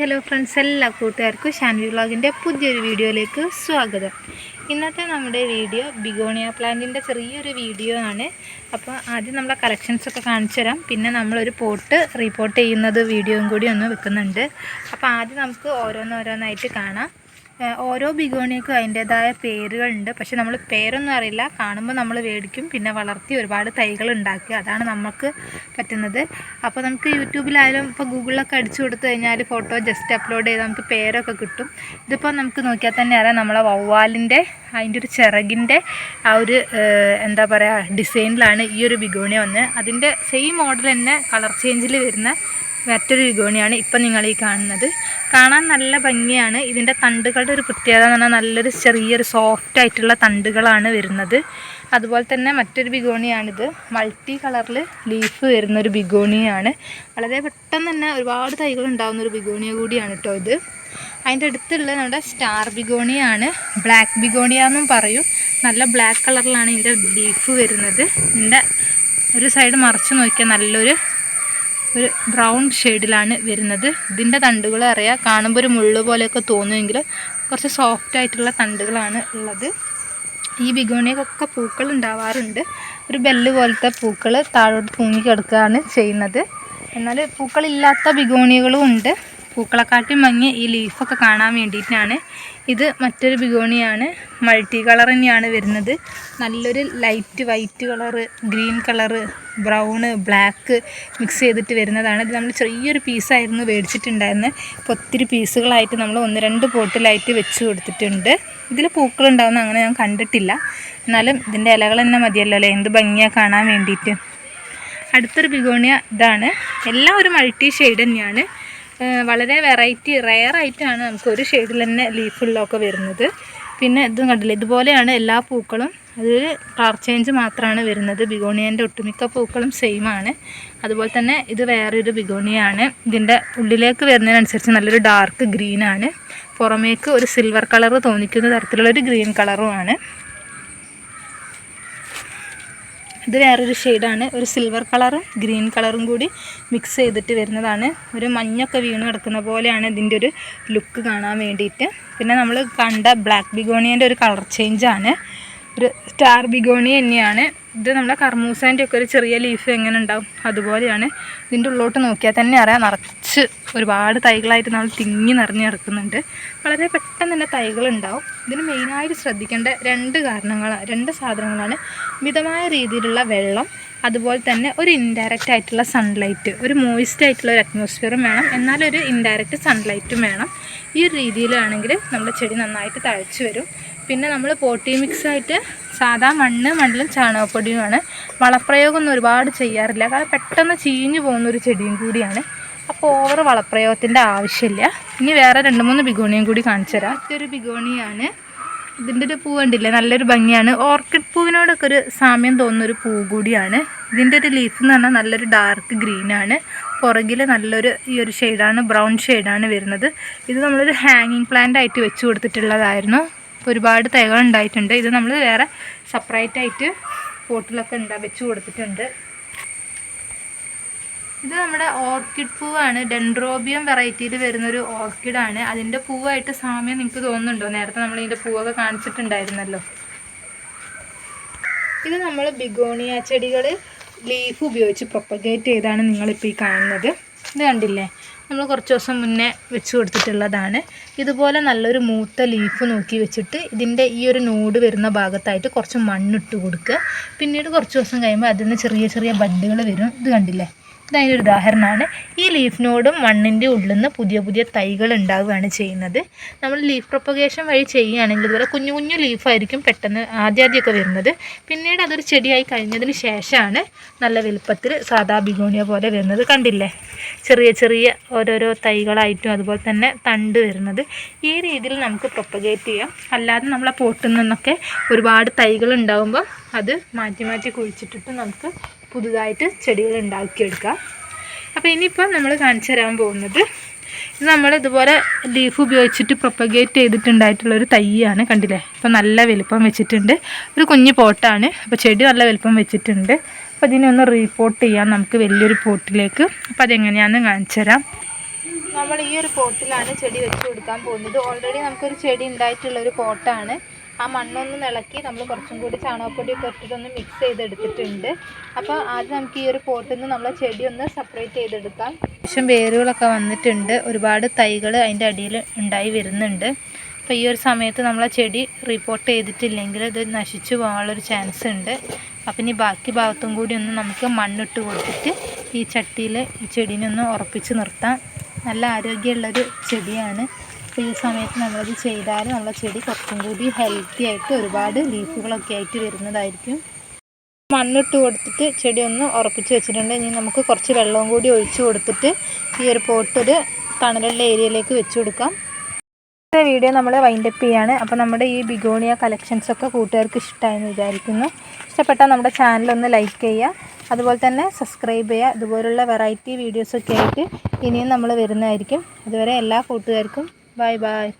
Hello friends എല്ലാ കൂട്ടുകാർക്കും ഷാൻവി വ്ളോഗിന്റെ പുതിയൊരു വീഡിയോയിലേക്ക് സ്വാഗതം. ഇന്നത്തെ നമ്മുടെ വീഡിയോ ബിഗോണിയ പ്ലാന്റിന്റെ ചെറിയൊരു വീഡിയോ ആണ്. അപ്പോൾ ആദ്യം നമ്മളെ കളക്ഷൻസ് ഒക്കെ കാണിച്ചു തരാം. പിന്നെ നമ്മളൊരു പോട്ട് റിപ്പോർട്ട് ചെയ്യുന്നത് വീഡിയോയും കൂടി ഒന്ന് വെക്കുന്നുണ്ട്. അപ്പോൾ ആദ്യം നമുക്ക് ഓരോന്നോരോന്നായിട്ട് കാണാം. ഓരോ ബിഗോണിക്കും അതിന്റേതായ പേരുകളുണ്ട്. പക്ഷെ നമ്മൾ പേരൊന്നും അറിയില്ല. കാണുമ്പോൾ നമ്മൾ മേടിക്കും. പിന്നെ വളർത്തി ഒരുപാട് തൈകൾ ഉണ്ടാക്കുക. അതാണ് നമുക്ക് പറ്റുന്നത്. അപ്പോൾ നമുക്ക് യൂട്യൂബിലായാലും ഇപ്പോൾ ഗൂഗിളിലൊക്കെ അടിച്ചു കൊടുത്തു കഴിഞ്ഞാൽ ഫോട്ടോ ജസ്റ്റ് അപ്ലോഡ് ചെയ്ത് നമുക്ക് പേരൊക്കെ കിട്ടും. ഇതിപ്പോൾ നമുക്ക് നോക്കിയാൽ തന്നെ അറിയാം. നമ്മളെ വവ്വാലിന്റെ അതിന്റെ ഒരു ചിറകിന്റെ ആ ഒരു എന്താ പറയുക ഡിസൈനിലാണ് ഈ ഒരു ബിഗോണി വന്നത് അതിന്റെ സെയിം മോഡൽ തന്നെ കളർ ചേഞ്ചിൽ വരുന്ന മറ്റൊരു വിഗോണിയാണ് ഇപ്പം നിങ്ങൾ ഈ കാണുന്നത്. കാണാൻ നല്ല ഭംഗിയാണ്. ഇതിന്റെ തണ്ടുകളുടെ ഒരു പ്രത്യേകത എന്ന് പറഞ്ഞാൽ നല്ലൊരു ചെറിയൊരു സോഫ്റ്റ് ആയിട്ടുള്ള തണ്ടുകളാണ് വരുന്നത്. അതുപോലെ തന്നെ മറ്റൊരു ബിഗോണിയാണിത്. മൾട്ടി കളറിൽ ലീഫ് വരുന്ന ഒരു ബിഗോണിയാണ്. വളരെ പെട്ടെന്ന് തന്നെ ഒരുപാട് തൈകൾ ഉണ്ടാകുന്ന ഒരു ബിഗോണിയ കൂടിയാണ് കേട്ടോ ഇത്. അതിന്റെ അടുത്തുള്ള നമ്മുടെ സ്റ്റാർ ബിഗോണിയാണ്. ബ്ലാക്ക് ബിഗോണിയ എന്നും പറയും. നല്ല ബ്ലാക്ക് കളറിലാണ് ഇതിന്റെ ലീഫ് വരുന്നത്. ഇതിന്റെ ഒരു സൈഡ് മറിച്ച് നോക്കിയാൽ നല്ലൊരു ഒരു ബ്രൗൺ ഷെയ്ഡിലാണ് വരുന്നത്. ഇതിന്റെ തണ്ടുകൾ അറിയാം കാണുമ്പോൾ ഒരു മുള്ളു പോലെയൊക്കെ തോന്നുമെങ്കിൽ കുറച്ച് സോഫ്റ്റ് ആയിട്ടുള്ള തണ്ടുകളാണ് ഉള്ളത്. ഈ ബിഗോണിയൊക്കെ പൂക്കൾ ഉണ്ടാവാറുണ്ട്. ഒരു ബെല്ല് പോലത്തെ പൂക്കൾ താഴോട്ട് തൂങ്ങി കിടക്കുകയാണ് ചെയ്യുന്നത്. എന്നാൽ പൂക്കളില്ലാത്ത ബിഗോണികളും ഉണ്ട്. പൂക്കളെക്കാട്ടി ഭംഗി ഈ ലീഫൊക്കെ കാണാൻ വേണ്ടിയിട്ടാണ്. ഇത് മറ്റൊരു ബിഗോണിയാണ്. മൾട്ടി കളർ തന്നെയാണ് വരുന്നത്. നല്ലൊരു light white colour green colour brown black mix ചെയ്തിട്ട് വരുന്നതാണ്. ഇത് നമ്മൾ ചെറിയൊരു പീസായിരുന്നു മേടിച്ചിട്ടുണ്ടായിരുന്നത്. ഇപ്പോൾ ഒത്തിരി പീസുകളായിട്ട് നമ്മൾ ഒന്ന് രണ്ട് പോട്ടിലായിട്ട് വെച്ച് കൊടുത്തിട്ടുണ്ട്. ഇതിൽ പൂക്കളുണ്ടാവുന്ന അങ്ങനെ ഞാൻ കണ്ടിട്ടില്ല. എന്നാലും ഇതിന്റെ ഇലകൾ തന്നെ മതിയല്ലോ അല്ലേ? എന്ത് ഭംഗിയാണ് കാണാൻ വേണ്ടിയിട്ട്. അടുത്തൊരു ബിഗോണിയ ഇതാണ്. എല്ലാം ഒരു മൾട്ടി ഷെയ്ഡ് തന്നെയാണ്. വളരെ വെറൈറ്റി റെയർ ആയിട്ടാണ് നമുക്ക് ഒരു ഷെയ്ഡിൽ തന്നെ ലീഫുള്ളൊക്കെ വരുന്നത്. പിന്നെ ഇതും കണ്ടില്ല ഇതുപോലെയാണ് എല്ലാ പൂക്കളും. അതൊരു കളർ ചേഞ്ച് മാത്രമാണ് വരുന്നത്. ബിഗോണിയന്റെ ഒട്ടുമിക്ക പൂക്കളും സെയിം ആണ്. അതുപോലെ തന്നെ ഇത് വേറൊരു ബിഗോണിയാണ്. ഇതിന്റെ ഉള്ളിലേക്ക് വരുന്നതിനനുസരിച്ച് നല്ലൊരു ഡാർക്ക് ഗ്രീനാണ് പുറമേക്ക് ഒരു സിൽവർ കളർ തോന്നിക്കുന്ന തരത്തിലുള്ളൊരു ഗ്രീൻ കളറുമാണ് ഇത് വേറൊരു ഷെയ്ഡാണ് ഒരു സിൽവർ കളറും ഗ്രീൻ കളറും കൂടി മിക്സ് ചെയ്തിട്ട് വരുന്നതാണ്. ഒരു മഞ്ഞൊക്കെ വീണ് കിടക്കുന്ന പോലെയാണ് ഇതിന്റെ ഒരു ലുക്ക് കാണാൻ വേണ്ടിയിട്ട്. പിന്നെ നമ്മൾ കണ്ട ബ്ലാക്ക് ബിഗോണിയന്റെ ഒരു കളർ ചേഞ്ചാണ് ഒരു സ്റ്റാർ ബിഗോണി തന്നെയാണ്. ഇത് നമ്മളെ കർമൂസേന്റെ ഒക്കെ ഒരു ചെറിയ ലീഫ് എങ്ങനെ ഉണ്ടാവും അതുപോലെയാണ്. ഇതിന്റെ ഉള്ളോട്ട് നോക്കിയാൽ തന്നെ അറിയാം. നിറച്ച് ഒരുപാട് തൈകളായിട്ട് നമ്മൾ തിങ്ങി നിറഞ്ഞ് കിടക്കുന്നുണ്ട്. വളരെ പെട്ടെന്ന് തന്നെ തൈകൾ ഉണ്ടാവും ഇതിന് മെയിനായിട്ട് ശ്രദ്ധിക്കേണ്ട രണ്ട് കാരണങ്ങൾ രണ്ട് സാധനങ്ങളാണ്. മിതമായ രീതിയിലുള്ള വെള്ളം അതുപോലെ തന്നെ ഒരു ഇൻഡയറക്റ്റ് ആയിട്ടുള്ള സൺലൈറ്റ് ഒരു മോയിസ്റ്റ് ആയിട്ടുള്ള ഒരു അറ്റ്മോസ്ഫിയറും വേണം. എന്നാലൊരു ഇൻഡയറക്റ്റ് സൺലൈറ്റും വേണം. ഈ ഒരു രീതിയിലാണെങ്കിൽ നമ്മുടെ ചെടി നന്നായിട്ട് തഴച്ചു വരും. പിന്നെ നമ്മൾ പോട്ടി മിക്സ് ആയിട്ട് സാധാ മണ്ണ് മണ്ണിലും ചാണകപ്പൊടിയുമാണ്. വളപ്രയോഗമൊന്നും ഒരുപാട് ചെയ്യാറില്ല. കാരണം പെട്ടെന്ന് ചീഞ്ഞു പോകുന്ന ഒരു ചെടിയും കൂടിയാണ്. അപ്പോൾ ഓവർ വളപ്രയോഗത്തിന്റെ ആവശ്യമില്ല. ഇനി വേറെ രണ്ട് മൂന്ന് ബിഗോണിയും കൂടി കാണിച്ചു തരാം ഇതൊരു ബിഗോണിയാണ്. ഇതിന്റെ ഒരു പൂ കണ്ടില്ലേ? നല്ലൊരു ഭംഗിയാണ്. ഓർക്കിഡ് പൂവിനോടൊക്കെ ഒരു സാമ്യം തോന്നുന്ന ഒരു പൂ കൂടിയാണ്. ഇതിന്റെ ഒരു ലീഫ് എന്ന് പറഞ്ഞാൽ നല്ലൊരു ഡാർക്ക് ഗ്രീനാണ് പുറകിൽ നല്ലൊരു ഈ ഒരു ഷെയ്ഡാണ് ബ്രൗൺ ഷെയ്ഡാണ് വരുന്നത്. ഇത് നമ്മളൊരു ഹാങ്ങിങ് പ്ലാന്റ് ആയിട്ട് വെച്ച് കൊടുത്തിട്ടുള്ളതായിരുന്നു. ഒരുപാട് തൈകൾ ഉണ്ടായിട്ടുണ്ട്. ഇത് നമ്മൾ വേറെ സെപ്പറേറ്റ് ആയിട്ട് പോട്ടിലൊക്കെ ഉണ്ടാ വെച്ച് കൊടുത്തിട്ടുണ്ട്. ഇത് നമ്മുടെ ഓർക്കിഡ് പൂവാണ്. ഡെൻഡ്രോബിയം വെറൈറ്റിയിൽ വരുന്നൊരു ഓർക്കിഡാണ്. അതിന്റെ പൂവായിട്ട് സാമ്യം നിങ്ങൾക്ക് തോന്നുന്നുണ്ടോ? നേരത്തെ നമ്മൾ ഇതിന്റെ പൂവൊക്കെ കാണിച്ചിട്ടുണ്ടായിരുന്നല്ലോ. ഇത് നമ്മൾ ബിഗോണിയ ചെടികൾ ലീഫ് ഉപയോഗിച്ച് പ്രൊപ്പഗേറ്റ് ചെയ്താണ് നിങ്ങളിപ്പോൾ ഈ കാണുന്നത്. ഇത് കണ്ടില്ലേ? നമ്മൾ കുറച്ച് ദിവസം മുന്നേ വെച്ച് കൊടുത്തിട്ടുള്ളതാണ്. ഇതുപോലെ നല്ലൊരു മൂത്ത ലീഫ് നോക്കി വെച്ചിട്ട് ഇതിന്റെ ഈ ഒരു നോട് വരുന്ന ഭാഗത്തായിട്ട് കുറച്ച് മണ്ണിട്ട് കൊടുക്കുക. പിന്നീട് കുറച്ച് ദിവസം കഴിയുമ്പോൾ അതിൽ നിന്ന് ചെറിയ ചെറിയ ബഡ്ഡുകൾ വരും. ഇത് കണ്ടില്ലേ? ഇതതിന്റെ ഒരു ഉദാഹരണമാണ്. ഈ ലീഫ് നോഡും മണ്ണിന്റെ ഉള്ളിൽ നിന്ന് പുതിയ പുതിയ തൈകൾ ഉണ്ടാവുകയാണ് ചെയ്യുന്നത്. നമ്മൾ ലീഫ് പ്രൊപ്പഗേഷൻ വഴി ചെയ്യുകയാണെങ്കിൽ ഇതുപോലെ കുഞ്ഞു കുഞ്ഞു ലീഫായിരിക്കും പെട്ടെന്ന് ആദ്യാദ്യമൊക്കെ വരുന്നത്. പിന്നീട് അതൊരു ചെടിയായി കഴിഞ്ഞതിന് ശേഷമാണ് നല്ല വലുപ്പത്തിൽ സാധാ ബിഗോണിയ പോലെ വരുന്നത്. കണ്ടില്ലേ? ചെറിയ ചെറിയ ഓരോരോ തൈകളായിട്ടും അതുപോലെ തന്നെ തണ്ട് വരുന്നത്. ഈ രീതിയിൽ നമുക്ക് പ്രൊപ്പഗേറ്റ് ചെയ്യാം. അല്ലാതെ നമ്മളെ പോട്ടിൽ നിന്നൊക്കെ ഒരുപാട് തൈകൾ ഉണ്ടാകുമ്പോൾ അത് മാറ്റി മാറ്റി കുഴിച്ചിട്ടിട്ട് നമുക്ക് പുതുതായിട്ട് ചെടികൾ ഉണ്ടാക്കിയെടുക്കാം അപ്പോൾ ഇനിയിപ്പോൾ നമ്മൾ കാണിച്ചു തരാൻ പോകുന്നത് ഇത് നമ്മൾ ഇതുപോലെ ലീഫ് ഉപയോഗിച്ചിട്ട് പ്രൊപ്പഗേറ്റ് ചെയ്തിട്ടുണ്ടായിട്ടുള്ള ഒരു തൈയാണ് കണ്ടില്ലേ? ഇപ്പോൾ നല്ല വലുപ്പം വെച്ചിട്ടുണ്ട്. ഒരു കുഞ്ഞു പോട്ടാണ്. അപ്പോൾ ചെടി നല്ല വലുപ്പം വെച്ചിട്ടുണ്ട്. അപ്പോൾ ഇതിനൊന്ന് റീപോർട്ട് ചെയ്യാം നമുക്ക് വലിയൊരു പോട്ടിലേക്ക്. അപ്പോൾ അതെങ്ങനെയാണെന്ന് കാണിച്ചു തരാം. നമ്മൾ ഈ ഒരു പോട്ടിലാണ് ചെടി വെച്ച് കൊടുക്കാൻ പോകുന്നത്. ഓൾറെഡി നമുക്കൊരു ചെടി ഉണ്ടായിട്ടുള്ളൊരു പോട്ടാണ്. ആ മണ്ണൊന്ന് ഇളക്കി നമ്മൾ കുറച്ചും കൂടി ചാണകപ്പൊടിയൊക്കെ ഇട്ടിട്ടൊന്ന് മിക്സ് ചെയ്തെടുത്തിട്ടുണ്ട്. അപ്പോൾ ആദ്യം നമുക്ക് ഈ ഒരു പോട്ടിൽ നിന്ന് നമ്മളെ ചെടി ഒന്ന് സെപ്പറേറ്റ് ചെയ്തെടുക്കാം. അത്യാവശ്യം വേരുകളൊക്കെ വന്നിട്ടുണ്ട്. ഒരുപാട് തൈകൾ അതിന്റെ അടിയിൽ ഉണ്ടായി വരുന്നുണ്ട്. അപ്പോൾ ഈ ഒരു സമയത്ത് നമ്മളെ ചെടി റിപ്പോർട്ട് ചെയ്തിട്ടില്ലെങ്കിൽ ഇത് നശിച്ചു പോകാനുള്ളൊരു ചാൻസ് ഉണ്ട്. അപ്പം ഇനി ബാക്കി ഭാഗത്തും കൂടി ഒന്ന് നമുക്ക് മണ്ണിട്ട് കൊടുത്തിട്ട് ഈ ചട്ടിയിൽ ഈ ചെടീനെ ഒന്ന് ഉറപ്പിച്ച് നിർത്താം. നല്ല ആരോഗ്യമുള്ളൊരു ചെടിയാണ്. അപ്പോൾ ഈ സമയത്ത് നമ്മളത് ചെയ്താൽ നമ്മളെ ചെടി കുറച്ചും കൂടി ഹെൽത്തി ആയിട്ട് ഒരുപാട് ലീഫുകളൊക്കെ ആയിട്ട് വരുന്നതായിരിക്കും. മണ്ണിട്ട് കൊടുത്തിട്ട് ചെടി ഒന്ന് ഉറപ്പിച്ച് വെച്ചിട്ടുണ്ട്. ഇനി നമുക്ക് കുറച്ച് വെള്ളവും കൂടി ഒഴിച്ചു കൊടുത്തിട്ട് ഈ ഒരു പോട്ടൊരു തണലുള്ള ഏരിയയിലേക്ക് വെച്ച് കൊടുക്കാം. ഇന്നത്തെ വീഡിയോ നമ്മൾ വൈൻഡപ്പ് ചെയ്യാണ്. അപ്പോൾ നമ്മുടെ ഈ ബിഗോണിയ കളക്ഷൻസ് ഒക്കെ കൂട്ടുകാർക്ക് ഇഷ്ടമായെന്ന് വിചാരിക്കുന്നു. ഇഷ്ടപ്പെട്ടാൽ നമ്മുടെ ചാനൽ ഒന്ന് ലൈക്ക് ചെയ്യുക. അതുപോലെ തന്നെ സബ്സ്ക്രൈബ് ചെയ്യുക. ഇതുപോലുള്ള വെറൈറ്റി വീഡിയോസൊക്കെ ആയിട്ട് ഇനിയും നമ്മൾ വരുന്നതായിരിക്കും. അതുവരെ എല്ലാ കൂട്ടുകാർക്കും Bye bye.